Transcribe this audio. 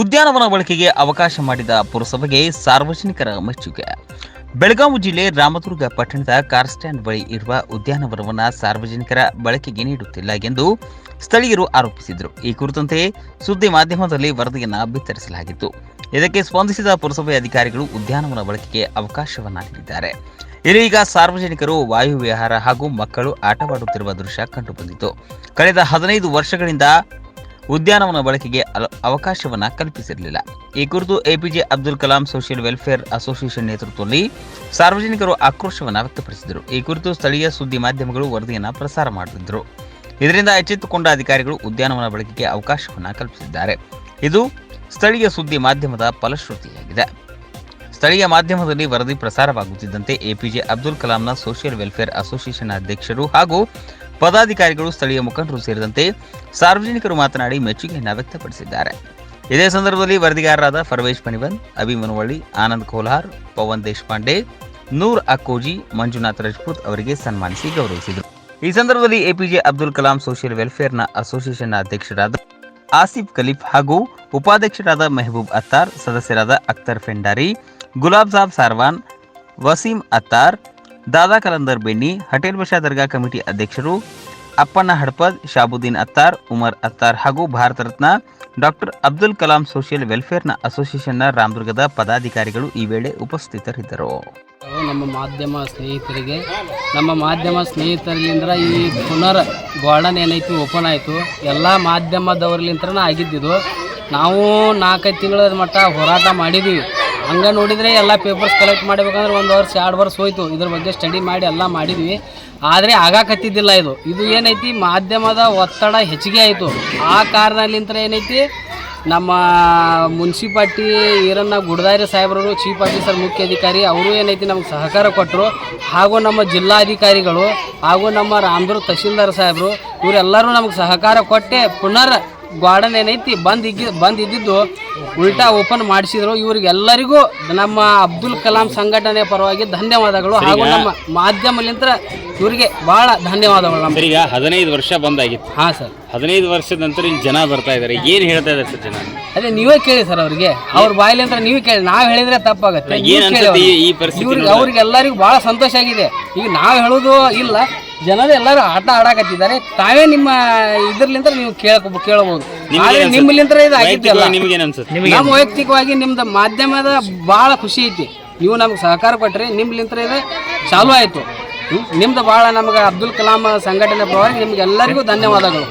ಉದ್ಯಾನವನ ಬಳಕೆಗೆ ಅವಕಾಶ ಮಾಡಿದ ಪುರಸಭೆಗೆ ಸಾರ್ವಜನಿಕರ ಮೆಚ್ಚುಗೆ. ಬೆಳಗಾವಿ ಜಿಲ್ಲೆ ರಾಮದುರ್ಗ ಪಟ್ಟಣದ ಕಾರ್ ಸ್ಟ್ಯಾಂಡ್ ಬಳಿ ಇರುವ ಉದ್ಯಾನವನವನ್ನು ಸಾರ್ವಜನಿಕರ ಬಳಕೆಗೆ ನೀಡುತ್ತಿಲ್ಲ ಎಂದು ಸ್ಥಳೀಯರು ಆರೋಪಿಸಿದರು. ಈ ಕುರಿತಂತೆ ಸುದ್ದಿ ಮಾಧ್ಯಮದಲ್ಲಿ ವರದಿಯನ್ನು ಬಿತ್ತರಿಸಲಾಗಿತ್ತು. ಇದಕ್ಕೆ ಸ್ಪಂದಿಸಿದ ಪುರಸಭೆ ಅಧಿಕಾರಿಗಳು ಉದ್ಯಾನವನ ಬಳಕೆಗೆ ಅವಕಾಶವನ್ನ ನೀಡಿದ್ದಾರೆ. ಇದೀಗ ಸಾರ್ವಜನಿಕರು ವಾಯುವಿಹಾರ ಹಾಗೂ ಮಕ್ಕಳು ಆಟವಾಡುತ್ತಿರುವ ದೃಶ್ಯ ಕಂಡುಬಂದಿತು ಕಳೆದ ಹದಿನೈದು ವರ್ಷಗಳಿಂದ ಉದ್ಯಾನವನ ಬಳಕೆಗೆ ಅವಕಾಶವನ್ನು ಕಲ್ಪಿಸಿರಲಿಲ್ಲ. ಈ ಕುರಿತು APJ Abdul Kalam social welfare association ನೇತೃತ್ವದಲ್ಲಿ ಸಾರ್ವಜನಿಕರು ಆಕ್ರೋಶವನ್ನು ವ್ಯಕ್ತಪಡಿಸಿದರು. ಈ ಕುರಿತು ಸ್ಥಳೀಯ ಸುದ್ದಿ ಮಾಧ್ಯಮಗಳು ವರದಿಯನ್ನು ಪ್ರಸಾರ ಮಾಡುತ್ತಿದ್ದರು ಇದರಿಂದ ಎಚ್ಚೆತ್ತುಕೊಂಡ ಅಧಿಕಾರಿಗಳು ಉದ್ಯಾನವನ ಬಳಕೆಗೆ ಅವಕಾಶವನ್ನ ಕಲ್ಪಿಸಿದ್ದಾರೆ. ಇದು ಸ್ಥಳೀಯ ಸುದ್ದಿ ಮಾಧ್ಯಮದ ಫಲಶ್ರುತಿಯಾಗಿದೆ. ಸ್ಥಳೀಯ ಮಾಧ್ಯಮದಲ್ಲಿ ವರದಿ ಪ್ರಸಾರವಾಗುತ್ತಿದ್ದಂತೆ ಎಪಿಜೆ ಅಬ್ದುಲ್ ಕಲಾಂನ ಸೋಷಿಯಲ್ ವೆಲ್ಫೇರ್ ಅಸೋಸಿಯೇಷನ್ ಅಧ್ಯಕ್ಷರು ಹಾಗೂ ಪದಾಧಿಕಾರಿಗಳು ಸ್ಥಳೀಯ ಮುಖಂಡರು ಸೇರಿದಂತೆ ಸಾರ್ವಜನಿಕರು ಮಾತನಾಡಿ ಮೆಚ್ಚುಗೆಯನ್ನು ವ್ಯಕ್ತಪಡಿಸಿದ್ದಾರೆ. ಇದೇ ಸಂದರ್ಭದಲ್ಲಿ ವರದಿಗಾರರಾದ ಫರ್ವೇಶ್ ಮಣಿವನ್ ಅಭಿಮನುವಳ್ಳಿ ಆನಂದ್ ಕೋಲಾರ್, ಪವನ್ ದೇಶಪಾಂಡೆ, ನೂರ್ ಅಕ್ಕೋಜಿ, ಮಂಜುನಾಥ್ ರಜಪೂತ್ ಅವರಿಗೆ ಸನ್ಮಾನಿಸಿ ಗೌರವಿಸಿದರು. ಈ ಸಂದರ್ಭದಲ್ಲಿ ಎಪಿಜೆ ಅಬ್ದುಲ್ ಕಲಾಂ ಸೋಷಿಯಲ್ ವೆಲ್ಫೇರ್ನ ಅಸೋಸಿಯೇಷನ್ನ ಅಧ್ಯಕ್ಷರಾದ ಆಸಿಫ್ ಖಲೀಫ್ ಹಾಗೂ ಉಪಾಧ್ಯಕ್ಷರಾದ ಮೆಹಬೂಬ್ ಅತ್ತಾರ್, ಸದಸ್ಯರಾದ ಅಖ್ತರ್ ಫೆಂಡಾರಿ, ಗುಲಾಬ್ ಸಾಬ್ ಸಾರ್ವಾನ್, ವಸೀಂ ಅತ್ತಾರ್ ದಾದಾ ಕಲಂದರ್ ಬೆನ್ನಿ ಹಟೇಲ್ ಬಷಾ ದರ್ಗಾ ಕಮಿಟಿ ಅಧ್ಯಕ್ಷರು ಅಪ್ಪಣ್ಣ ಹಡ್ಪದ್, ಶಾಬುದ್ದೀನ್ ಅತ್ತಾರ್, ಉಮರ್ ಅತ್ತಾರ್ ಹಾಗೂ ಭಾರತ ರತ್ನ ಡಾಕ್ಟರ್ ಅಬ್ದುಲ್ ಕಲಾಂ ಸೋಷಿಯಲ್ ವೆಲ್ಫೇರ್ನ ಅಸೋಸಿಯೇಷನ್ನ ರಾಮದುರ್ಗದ ಪದಾಧಿಕಾರಿಗಳು ಈ ವೇಳೆ ಉಪಸ್ಥಿತರಿದ್ದರು. ನಮ್ಮ ಮಾಧ್ಯಮ ಸ್ನೇಹಿತರಿಗೆ, ನಮ್ಮ ಮಾಧ್ಯಮ ಸ್ನೇಹಿತರಿಂದ ಈ ಪುನರ್ ಗಾರ್ಡನ್ ಏನೈತಿ, ಓಪನ್ ಆಯಿತು. ಎಲ್ಲ ಮಾಧ್ಯಮದವ್ರಲಿಂತ್ರನ ಆಗಿದ್ದಿದ್ದು ನಾವು ನಾಲ್ಕೈದು ತಿಂಗಳ ಮಟ್ಟ ಹೋರಾಟ ಮಾಡಿದ್ದೀವಿ ಹಂಗೆ ನೋಡಿದರೆ ಎಲ್ಲ ಪೇಪರ್ಸ್ ಕಲೆಕ್ಟ್ ಮಾಡಬೇಕಂದ್ರೆ ಒಂದು ವರ್ಷ, ಎರಡು ವರ್ಷ ಹೋಯ್ತು. ಇದ್ರ ಬಗ್ಗೆ ಸ್ಟಡಿ ಮಾಡಿ ಎಲ್ಲ ಮಾಡಿದ್ವಿ. ಆದರೆ ಆಗಾಕತ್ತಿದ್ದಿಲ್ಲ ಇದು. ಇದು ಏನೈತಿ? ಮಾಧ್ಯಮದ ಒತ್ತಡ ಹೆಚ್ಚಿಗೆ ಆಯಿತು. ಆ ಕಾರಣಲಿಂತ್ರ ಏನೈತಿ? ನಮ್ಮ ಮುನ್ಸಿಪಾಲ್ಟಿ ಈರನ್ನ ಗುಡದಾರಿ ಸಾಹೇಬ್ರು ಚೀಫ್ ಆಫೀಸರ್ ಮುಖ್ಯ ಅಧಿಕಾರಿ ಅವರು ಏನೈತಿ ನಮ್ಗೆ ಸಹಕಾರ ಕೊಟ್ಟರು ಹಾಗೂ ನಮ್ಮ ಜಿಲ್ಲಾಧಿಕಾರಿಗಳು ಹಾಗೂ ನಮ್ಮ ರಾಮದುರ್ಗ ತಹಶೀಲ್ದಾರ್ ಸಾಹೇಬರು, ಇವರೆಲ್ಲರೂ ನಮ್ಗೆ ಸಹಕಾರ ಕೊಟ್ಟೆ. ಪುನರ್ ಗಾರ್ಡನ್ ಏನೈತಿ? ಬಂದ್ ಇಗ್ಗಿ ಬಂದ್ ಇದ್ದಿದ್ದು ಉಲ್ಟಾ ಓಪನ್ ಮಾಡಿಸಿದ್ರು. ಇವ್ರಿಗೆಲ್ಲರಿಗೂ ನಮ್ಮ ಅಬ್ದುಲ್ ಕಲಾಂ ಸಂಘಟನೆ ಪರವಾಗಿ ಧನ್ಯವಾದಗಳು. ಹಾಗೂ ನಮ್ಮ ಮಾಧ್ಯಮಲಿಂತ್ರ ಇವರಿಗೆ ಬಹಳ ಧನ್ಯವಾದಗಳು ನಮ್ಮ ಸರ್ ಈಗ ಹದಿನೈದು ವರ್ಷ ಬಂದಾಗಿತ್ತು ಹಾ ಸರ್. ಹದಿನೈದು ವರ್ಷದ ನಂತರ ಇಲ್ಲಿ ಜನ ಬರ್ತಾ ಇದ್ದಾರೆ ಏನು ಹೇಳ್ತಾ ಇದ್ದಾರೆ ಸರ್ ಜನ? ಅದೇ ನೀವೇ ಕೇಳಿ ಸರ್ ಅವ್ರಿಗೆ. ಅವ್ರ ಬಾಯಲ್ಲಿ ಅಂತ ನೀವೇ ಕೇಳಿ. ನಾವ್ ಹೇಳಿದ್ರೆ ತಪ್ಪಾಗತ್ತೆ. ಏನು ಈ- ಪರಿಸ್ಥಿತಿ ಇವ್ರಿಗೆ ನೋಡಿದ್ರೆ? ಅವ್ರಿಗೆ ಎಲ್ಲರಿಗೂ ಬಹಳ ಸಂತೋಷ ಆಗಿದೆ. ಈಗ ನಾವ್ ಹೇಳೋದು ಇಲ್ಲ. ಜನರು ಎಲ್ಲರೂ ಆಟ ಆಡಕತ್ತಿದ್ದಾರೆ. ತಾವೇ ನಿಮ್ಮ ಇದ್ರಲಿಂತ ನೀವು ಕೇಳ ಕೇಳಬಹುದು ಆದ್ರೆ ನಿಮ್ಮಲಿಂತ್ರ ಇದು ಆಗಿದ್ದಲ್ಲ ಅನ್ಸುತ್ತೆ? ನಮ್ಮ ವೈಯಕ್ತಿಕವಾಗಿ ನಿಮ್ದು ಮಾಧ್ಯಮದ ಬಹಳ ಖುಷಿ ಐತಿ. ನೀವು ನಮ್ಗೆ ಸಹಕಾರ ಕೊಟ್ಟರೆ ನಿಮ್ಲಿಂತ್ರ ಇದು ಚಾಲು ಆಯ್ತು? ನಿಮ್ದು ಬಹಳ ನಮ್ಗೆ ಅಬ್ದುಲ್ ಕಲಾಂ ಸಂಘಟನೆ ಪರವಾಗಿ ನಿಮ್ಗೆ ಎಲ್ಲರಿಗೂ ಧನ್ಯವಾದಗಳು.